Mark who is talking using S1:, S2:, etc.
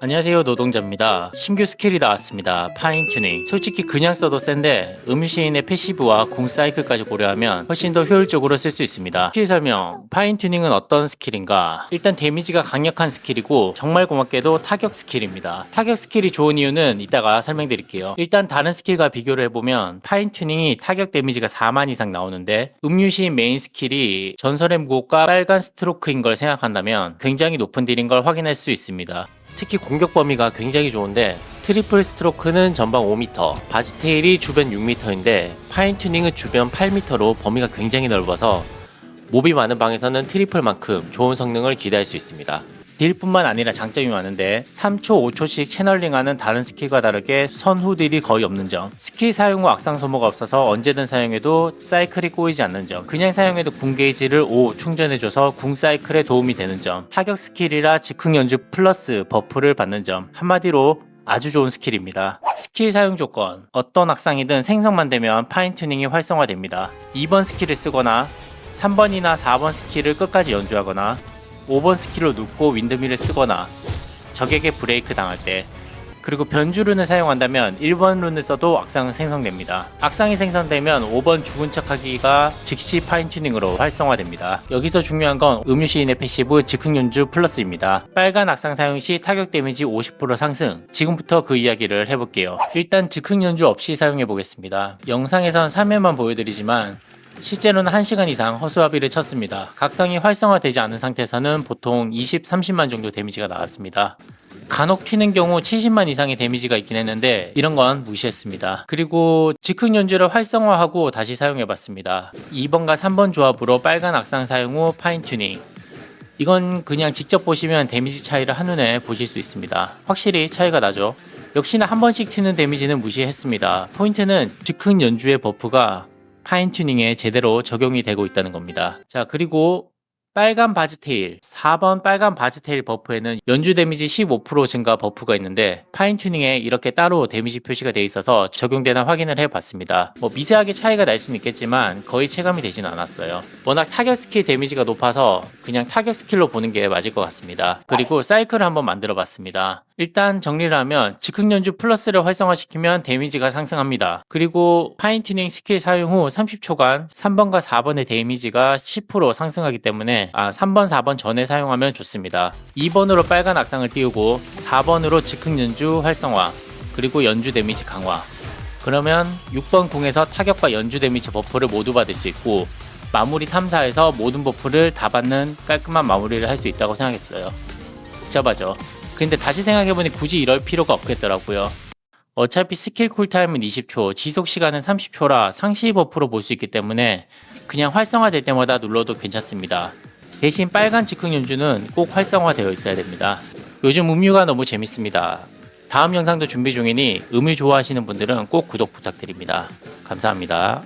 S1: 안녕하세요 노동자입니다. 신규 스킬이 나왔습니다. 파인 튜닝. 솔직히 그냥 써도 센데 음유시인의 패시브와 궁 사이클까지 고려하면 훨씬 더 효율적으로 쓸 수 있습니다. 스킬 설명 파인 튜닝은 어떤 스킬인가? 일단 데미지가 강력한 스킬이고 정말 고맙게도 타격 스킬입니다. 타격 스킬이 좋은 이유는 이따가 설명드릴게요. 일단 다른 스킬과 비교를 해보면 파인 튜닝이 타격 데미지가 4만 이상 나오는데 음유시인 메인 스킬이 전설의 무곡과 빨간 스트로크인 걸 생각한다면 굉장히 높은 딜인 걸 확인할 수 있습니다 특히 공격 범위가 굉장히 좋은데 트리플 스트로크는 전방 5m, 바지테일이 주변 6m인데 파인 튜닝은 주변 8m로 범위가 굉장히 넓어서 몹이 많은 방에서는 트리플만큼 좋은 성능을 기대할 수 있습니다. 딜뿐만 아니라 장점이 많은데 3초, 5초씩 채널링하는 다른 스킬과 다르게 선후 딜이 거의 없는 점. 스킬 사용 후 악상 소모가 없어서 언제든 사용해도 사이클이 꼬이지 않는 점. 그냥 사용해도 궁 게이지를 5 충전해줘서 궁 사이클에 도움이 되는 점. 타격 스킬이라 즉흥 연주 플러스 버프를 받는 점. 한마디로 아주 좋은 스킬입니다. 스킬 사용 조건. 어떤 악상이든 생성만 되면 파인 튜닝이 활성화됩니다. 2번 스킬을 쓰거나 3번이나 4번 스킬을 끝까지 연주하거나 5번 스킬로 눕고 윈드밀을 쓰거나 적에게 브레이크 당할 때 그리고 변주 룬을 사용한다면 1번 룬을 써도 악상은 생성됩니다. 악상이 생성되면 5번 죽은 척하기가 즉시 파인튜닝으로 활성화됩니다. 여기서 중요한 건 음유 시인의 패시브 즉흥 연주 플러스입니다. 빨간 악상 사용 시 타격 데미지 50% 상승. 지금부터 그 이야기를 해볼게요. 일단 즉흥 연주 없이 사용해 보겠습니다. 영상에선 3회만 보여드리지만 실제로는 1시간 이상 허수아비를 쳤습니다. 각성이 활성화되지 않은 상태에서는 보통 20, 30만 정도 데미지가 나왔습니다. 간혹 튀는 경우 70만 이상의 데미지가 있긴 했는데 이런 건 무시했습니다. 그리고 즉흥 연주를 활성화하고 다시 사용해봤습니다. 2번과 3번 조합으로 빨간 악상 사용 후 파인 튜닝. 이건 그냥 직접 보시면 데미지 차이를 한눈에 보실 수 있습니다. 확실히 차이가 나죠. 역시나 한 번씩 튀는 데미지는 무시했습니다. 포인트는 즉흥 연주의 버프가 파인 튜닝에 제대로 적용이 되고 있다는 겁니다. 자, 그리고 빨간 바지 테일 4번 빨간 바지 테일 버프에는 연주 데미지 15% 증가 버프가 있는데 파인 튜닝에 이렇게 따로 데미지 표시가 돼 있어서 적용되나 확인을 해봤습니다. 뭐 미세하게 차이가 날 수는 있겠지만 거의 체감이 되진 않았어요. 워낙 타격 스킬 데미지가 높아서 그냥 타격 스킬로 보는 게 맞을 것 같습니다. 그리고 사이클을 한번 만들어 봤습니다. 일단 정리를 하면 즉흥 연주 플러스를 활성화시키면 데미지가 상승합니다. 그리고 파인 튜닝 스킬 사용 후 30초간 3번과 4번의 데미지가 10% 상승하기 때문에 아 3번, 4번 전에 사용하면 좋습니다. 2번으로 빨간 악상을 띄우고 4번으로 즉흥 연주 활성화 그리고 연주 데미지 강화 그러면 6번 궁에서 타격과 연주 데미지 버프를 모두 받을 수 있고 마무리 3, 4에서 모든 버프를 다 받는 깔끔한 마무리를 할 수 있다고 생각했어요. 복잡하죠. 근데 다시 생각해보니 굳이 이럴 필요가 없겠더라고요. 어차피 스킬 쿨타임은 20초, 지속 시간은 30초라 상시 버프로 볼 수 있기 때문에 그냥 활성화될 때마다 눌러도 괜찮습니다. 대신 빨간 즉흥 연주는 꼭 활성화되어 있어야 됩니다. 요즘 음유가 너무 재밌습니다. 다음 영상도 준비 중이니 음유 좋아하시는 분들은 꼭 구독 부탁드립니다. 감사합니다.